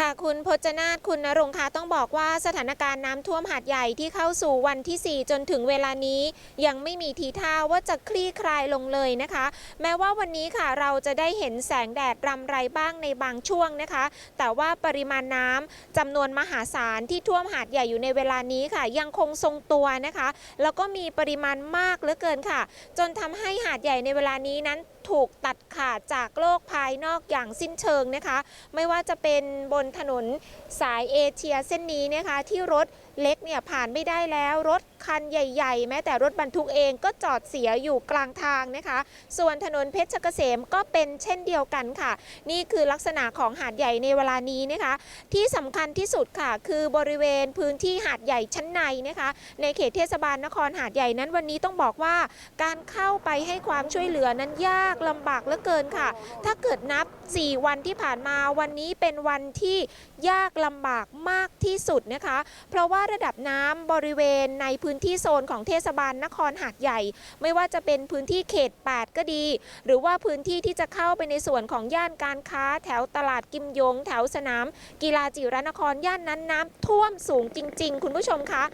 ค่ะคุณพจนาถคุณนรงค์คะต้องบอกว่าสถานการณ์น้ำท่วมหาดใหญ่ที่เข้าสู่วันที่ 4 จนถึงเวลานี้ ยังไม่มีทีท่าว่าจะคลี่คลายลงเลยนะคะ แม้ว่าวันนี้ค่ะเราจะได้เห็นแสงแดดรำไรบ้างในบางช่วงนะคะ แต่ว่าปริมาณน้ำจำนวนมหาศาลที่ท่วมหาดใหญ่อยู่ในเวลานี้ค่ะ ยังคงทรงตัวนะคะ แล้วก็มีปริมาณมากเหลือเกินค่ะ จนทำให้หาดใหญ่ในเวลานี้นั้นถูกตัดขาดจากโลกภายนอกอย่างสิ้นเชิงนะคะ ไม่ว่าจะเป็นบนถนนสายเอเชียเส้นนี้นะคะ ที่รถเล็กเนี่ยผ่านไม่ได้แล้วรถคันใหญ่ ๆ แม้แต่รถบรรทุกเองก็จอดเสียอยู่กลางทางนะคะ ส่วนถนนเพชรเกษมก็เป็นเช่นเดียวกันค่ะ นี่คือลักษณะของหาดใหญ่ในเวลานี้นะคะ ที่สำคัญที่สุดค่ะ คือบริเวณพื้นที่หาดใหญ่ชั้นในนะคะ ในเขตเทศบาลนครหาดใหญ่นั้นวันนี้ต้องบอกว่า การเข้าไปให้ความช่วยเหลือนั้นยากลำบากเหลือเกินค่ะ ถ้าเกิดนับ 4 วันที่ผ่านมาวันนี้เป็นวันที่ยากลำบากมากที่สุดนะคะ เพราะว่าระดับน้ำบริเวณในพื้นที่โซนของเทศบาลนครหาดใหญ่ ไม่ว่าจะเป็นพื้นที่เขต 8 ก็ดี หรือว่าพื้นที่ที่จะเข้าไปในส่วนของย่านการค้า แถวตลาดกิมยง แถวสนาม กีฬาจิรนครย่านนั้นน้ำท่วมสูงจริง ๆ คุณผู้ชมคะ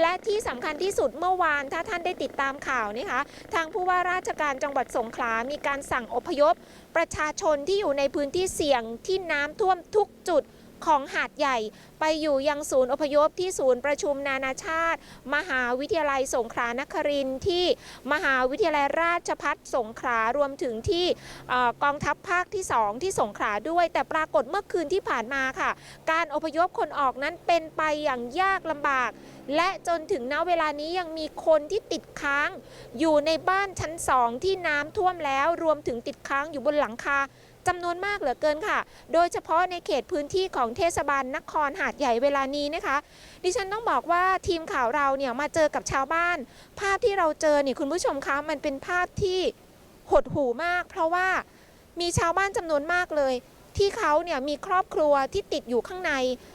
และที่สำคัญที่สุดเมื่อวานถ้าท่านได้ติดตามข่าวนะคะทางผู้ว่าราชการจังหวัดสงขลามีการสั่งอพยพ ประชาชนที่อยู่ในพื้นที่เสี่ยงที่น้ำท่วมทุกจุด ของหาดใหญ่ ไปอยู่ยังศูนย์อพยพที่ศูนย์ประชุมนานาชาติ มหาวิทยาลัยสงขลานครินที่มหาวิทยาลัยราชพัฒสงขลารวมถึงที่กองทัพภาคที่ 2 ที่สงขลาด้วย แต่ปรากฏเมื่อคืนที่ผ่านมาค่ะ การอพยพคนออกนั้นเป็นไปอย่างยากลำบาก และจนถึงณเวลานี้ยังมีคนที่ติดค้าง อยู่ในบ้านชั้นสองที่น้ำท่วมแล้วรวมถึงติดค้างอยู่บนหลังคา จำนวนมากเหลือเกินค่ะ โดยเฉพาะในเขตพื้นที่ของเทศบาลนครหาดใหญ่เวลานี้นะคะ ดิฉันต้องบอกว่าทีมข่าวเราเนี่ยมาเจอกับชาวบ้าน ภาพที่เราเจอเนี่ยคุณผู้ชมคะมันเป็นภาพที่หดหู่มาก เพราะว่ามีชาวบ้านจำนวนมากเลยที่เขาเนี่ยมีครอบครัวที่ติดอยู่ข้างใน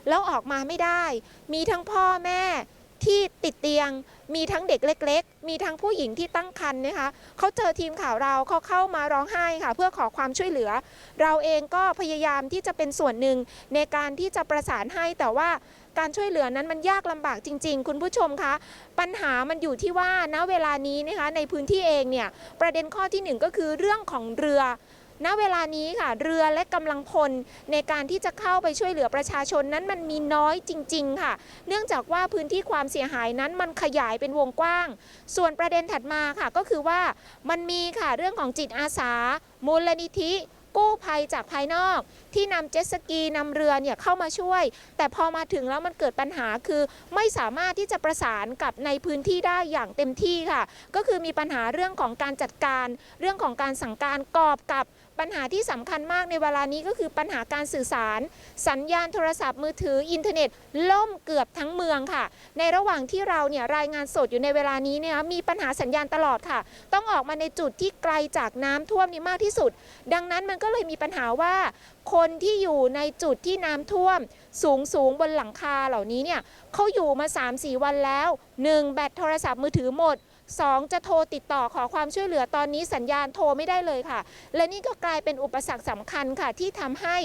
แล้วออกมาไม่ได้ มีทั้งพ่อแม่ ที่ติดเตียง มีทั้งเด็กเล็ก ๆ มีทั้งผู้หญิงที่ตั้งครรภ์นะคะเขาเจอทีมข่าวเราเขาเข้ามาร้องไห้ค่ะ เพื่อขอความช่วยเหลือ เราเองก็พยายามที่จะเป็นส่วนหนึ่งในการที่จะประสานให้แต่ว่าการช่วยเหลือนั้นมันยากลำบากจริง ๆ คุณผู้ชมคะ ปัญหามันอยู่ที่ว่าณเวลานี้นะคะในพื้นที่เองเนี่ยประเด็นข้อที่หนึ่งก็คือเรื่องของเรือ ณเวลานี้ค่ะ เรือและกำลังพลในการที่จะเข้าไปช่วยเหลือประชาชนนั้นมันมีน้อยจริง ๆ ค่ะ เนื่องจากว่าพื้นที่ความเสียหายนั้นมันขยายเป็นวงกว้าง ส่วนประเด็นถัดมาค่ะก็คือว่ามันมีค่ะเรื่องของจิตอาสา มูลนิธิกู้ภัยจากภายนอก ที่นำเจ็ตสกีนำเรือเนี่ยเข้ามาช่วย แต่พอมาถึงแล้วมันเกิดปัญหาคือ ไม่สามารถที่จะประสานกับในพื้นที่ได้อย่างเต็มที่ค่ะ ก็คือมีปัญหาเรื่องของการจัดการ เรื่องของการสั่งการกอบกับปัญหาที่สำคัญมากในเวลานี้ก็คือปัญหาการสื่อสาร สัญญาณโทรศัพท์มือถืออินเทอร์เน็ต ล่มเกือบทั้งเมืองค่ะ ในระหว่างที่เราเนี่ยรายงานสดอยู่ในเวลานี้เนี่ยมีปัญหาสัญญาณตลอดค่ะ ต้องออกมาในจุดที่ไกลจากน้ำท่วมนี้มากที่สุด ดังนั้นมันก็เลยมีปัญหาว่า คนที่อยู่ในจุดที่น้ำท่วม สูงสูงบนหลังคาเหล่านี้เนี่ยเขาอยู่มา 3-4 วันแล้ว 1. แบตโทรศัพท์มือถือหมด 2. จะโทรติดต่อขอความช่วยเหลือตอนนี้สัญญาณโทรไม่ได้เลยค่ะ และนี่ก็กลายเป็นอุปสรรคสำคัญค่ะ ที่ทำให้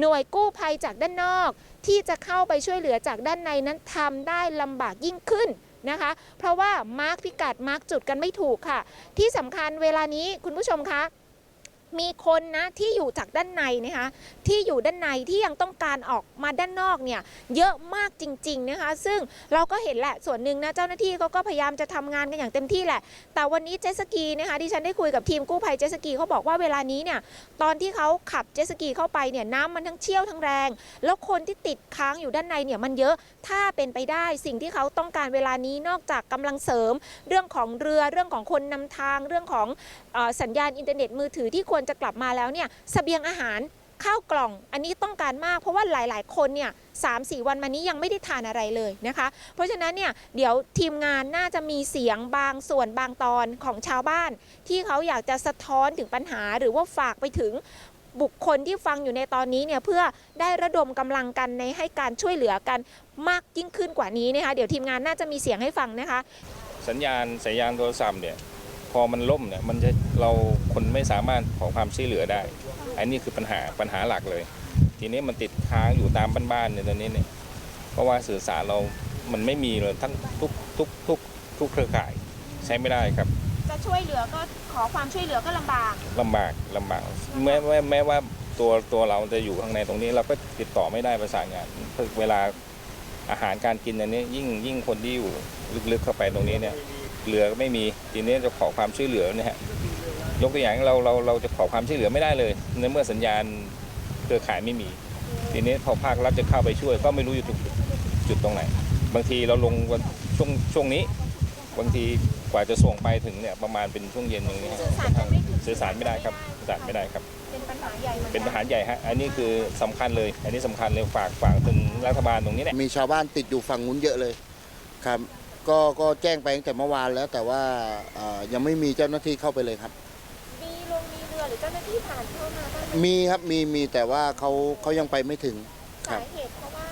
หน่วยกู้ภัยจากด้านนอก ที่จะเข้าไปช่วยเหลือจากด้านในนั้นทำได้ลำบากยิ่งขึ้นนะคะ เพราะว่ามาร์กพิกัดมาร์กจุดกันไม่ถูกค่ะ ที่สำคัญเวลานี้คุณผู้ชมคะ มีคนนะที่อยู่จากด้านในนะคะที่อยู่ด้านในที่ยังต้องการออกมาด้านนอกเนี่ยเยอะมากจริงๆนะคะซึ่งเราก็เห็นแหละส่วนหนึ่งนะเจ้าหน้าที่เขาก็พยายามจะทำงานกันอย่างเต็มที่แหละ แต่วันนี้เจสกีนะคะที่ฉันได้คุยกับทีมกู้ภัยเจสกีเขาบอกว่าเวลานี้เนี่ยตอนที่เขาขับเจสกีเข้าไปเนี่ยน้ำมันทั้งเชี่ยวทั้งแรง แล้วคนที่ติดค้างอยู่ด้านในเนี่ยมันเยอะถ้าเป็นไปได้สิ่งที่เขาต้องการเวลานี้นอกจากกำลังเสริม เรื่องของเรือเรื่องของคนนำทางเรื่องของอสัญญาณอินเทอร์เน็ตมือถือที่ควรจะกลับมาแล้วเนี่ยเสบียงอาหารข้าวกล่องอันนี้ต้องการมากเพราะว่าหลาย ๆ คนเนี่ยสามสี่วันมานี้ยังไม่ได้ทานอะไรเลยนะคะ เพราะฉะนั้นเนี่ยเดี๋ยวทีมงานน่าจะมีเสียงบางส่วนบางตอนของชาวบ้าน ที่เขาอยากจะสะท้อนถึงปัญหา หรือว่าฝากไปถึงบุคคลที่ฟังอยู่ในตอนนี้เนี่ยเพื่อได้ระดมกำลังกันในให้การช่วยเหลือกันมากยิ่งขึ้นกว่านี้นะคะเดี๋ยวทีมงานน่าจะมีเสียงให้ฟังนะคะ สัญญาณสัญญาณโทรศัพท์เนี่ย พอมันล่มเนี่ยมันจะเราคนไม่สามารถขอความช่วยเหลือได้ อันนี้คือปัญหาปัญหาหลักเลย ทีนี้มันติดค้างอยู่ตามบ้านๆเนี่ยตอนนี้เนี่ยเพราะว่าสื่อสารเรา มันไม่มีเลยทั้งทุกทุกทุกทุกเครือข่ายใช้ไม่ได้ครับ จะช่วยเหลือก็ขอความช่วยเหลือก็ลำบากลำบากลำบากแม้แม้แม้ว่าตัวตัวเราจะอยู่ข้างในตรงนี้ เราก็ติดต่อไม่ได้ประสานงานเวลาอาหารการกินอันนี้ยิ่งยิ่งคนที่อยู่ลึกๆเข้าไปตรงนี้เนี่ย เรือก็ไม่มีทีนี้จะขอความช่วยเหลือเนี่ยฮะยกตัวอย่างเราเราเราจะขอความช่วยเหลือไม่ได้เลยในเมื่อสัญญาณเครือข่ายไม่มี ทีนี้พอภาครัฐจะเข้าไปช่วย ก็ไม่รู้อยู่ตรงจุดตรงไหน บางทีเราลงวันช่วงช่วงนี้ บางทีกว่าจะส่งไปถึงเนี่ยประมาณเป็นช่วงเย็นอย่างนี้ฮะสื่อสารกันไม่ถึงสื่อสารไม่ได้ครับสื่อสารไม่ได้ครับ เป็นปัญหาใหญ่หมือกัเป็นปัญหาใหญ่ฮะอันนี้คือสำคัญเลย อันนี้สำคัญเลยฝากฝากถึงรัฐบาลตรงนี้แหละมีชาวบ้านติดอยู่ฝั่งนู้นเยอะเลยครับ ก็ก็แจ้งไปตั้งแต่เมื่อวานแล้ว แต่ว่าเอ่อยังไม่มีเจ้าหน้าที่เข้าไปเลยครับ มีลงมีเรือหรือเจ้าหน้าที่ผ่านเข้ามาบ้างไหมมีครับมีมีแต่ว่าเขาเขายังไปไม่ถึง ครัสาบ เหตุเพราะว่า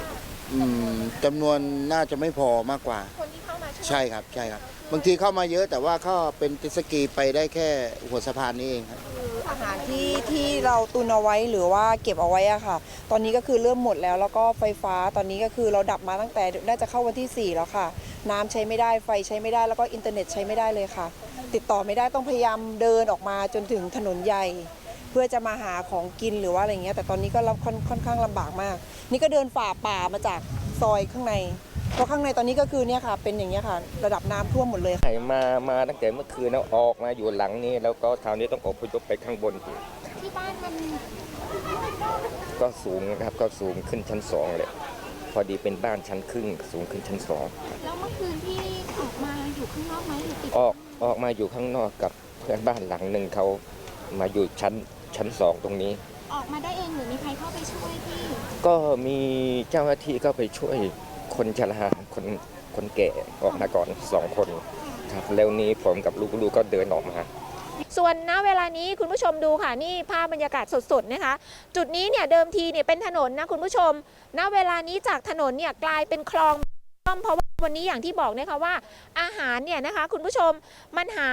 อืมจำนวนน่าจะไม่พอมากกว่า คนที่เข้ามาช่วยใช่ครับใช่ครับ บางทีเข้ามาเยอะแต่ว่าเขาเป็นติสกีไปได้แค่หัวสะพานนี้เองครับ อาหารที่ที่เราตุนเอาไว้หรือว่าเก็บเอาไว้อะค่ะ ตอนนี้ก็คือเริ่มหมดแล้วแล้วก็ไฟฟ้าตอนนี้ก็คือเราดับมาตั้งแต่น่าจะเข้าวันที่ 4 แล้วค่ะ น้ำใช้ไม่ได้ไฟใช้ไม่ได้แล้วก็อินเทอร์เน็ตใช้ไม่ได้เลยค่ะ ติดต่อไม่ได้ต้องพยายามเดินออกมาจนถึงถนนใหญ่ เพื่อจะมาหาของกินหรือว่าอะไรเงี้ยแต่ตอนนี้ก็รับค่อนค่อนข้างลำบากมาก นี่ก็เดินฝ่าป่ามาจากซอยข้างในเพราะข้างในตอนนี้ก็คือเนี่ยค่ะ เป็นอย่างเงี้ยค่ะ ระดับน้ำท่วมหมดเลยไหนมามาตั้งแต่เมื่อคืนแล้วออกมาอยู่หลังนี้ แล้วก็คราวนี้ต้องอพยพไปข้างบนอีกที่บ้านมันก็สูงนะครับก็สูงขึ้นชั้นสองเลย พอดีเป็นบ้านชั้นครึ่ง สูงขึ้นชั้นสองแล้วเมื่อคืนที่ออกมาอยู่ข้างนอกไหมหรือติดออกออกมาอยู่ข้างนอกกับเพื่อนบ้านหลังหนึ่งเขามาอยู่ชั้นชั้นสองตรงนี้ ออกมาได้เองหรือมีใครเข้าไปช่วยพี่ก็มีเจ้าหน้าที่ก็ไปช่วยคนชราคนคนแก่ออกมาก่อนสองคน ครับแล้วนี้ผมกับลูกๆก็เดินออกมา ส่วนณเวลานี้คุณผู้ชมดูค่ะนี่ภาพบรรยากาศสดๆนะคะ จุดนี้เนี่ยเดิมทีเนี่ยเป็นถนนนะคุณผู้ชม ณเวลานี้จากถนนเนี่ยกลายเป็นคลองเพราะว่าวันนี้อย่างที่บอกนะคะว่า อาหารเนี่ยนะคะ คุณผู้ชมมันหา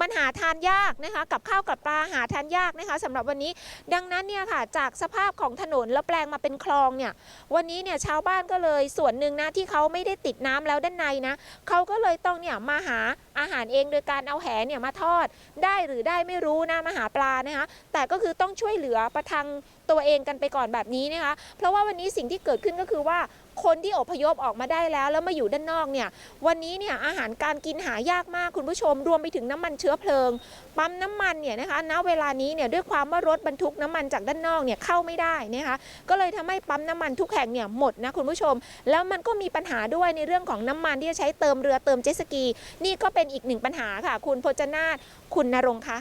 มันหาทานยากนะคะ กับข้าวกับปลาหาทานยากนะคะสำหรับวันนี้ ดังนั้นเนี่ยค่ะจากสภาพของถนนแล้วแปลงมาเป็นคลองเนี่ยวันนี้เนี่ยชาวบ้านก็เลยส่วนหนึ่งนะที่เขาไม่ได้ติดน้ำแล้วด้านในนะเขาก็เลยต้องเนี่ยมาหาอาหารเองโดยการเอาแหเนี่ยมาทอดได้หรือได้ไม่รู้นะมาหาปลานะคะแต่ก็คือต้องช่วยเหลือประทังตัวเองกันไปก่อนแบบนี้นะคะ เพราะว่าวันนี้สิ่งที่เกิดขึ้นก็คือว่า คนที่อพยพออกมาได้แล้ว แล้วมาอยู่ด้านนอกเนี่ยวันนี้เนี่ยอาหารการกินหายากมากคุณผู้ชม รวมไปถึงน้ำมันเชื้อเพลิง ปั๊มน้ำมันเนี่ยนะคะณเวลานี้เนี่ยด้วยความว่ารถบรรทุกน้ำมันจากด้านนอกเนี่ยเข้าไม่ได้นะคะก็เลยทำให้ปั๊มน้ำมันทุกแห่งเนี่ยหมดนะคุณผู้ชม แล้วมันก็มีปัญหาด้วยในเรื่องของน้ำมันที่จะใช้เติมเรือเติมเจ็ตสกี นี่ก็เป็นอีกหนึ่งปัญหาค่ะ คุณพจนาถคุณนรงค์คะ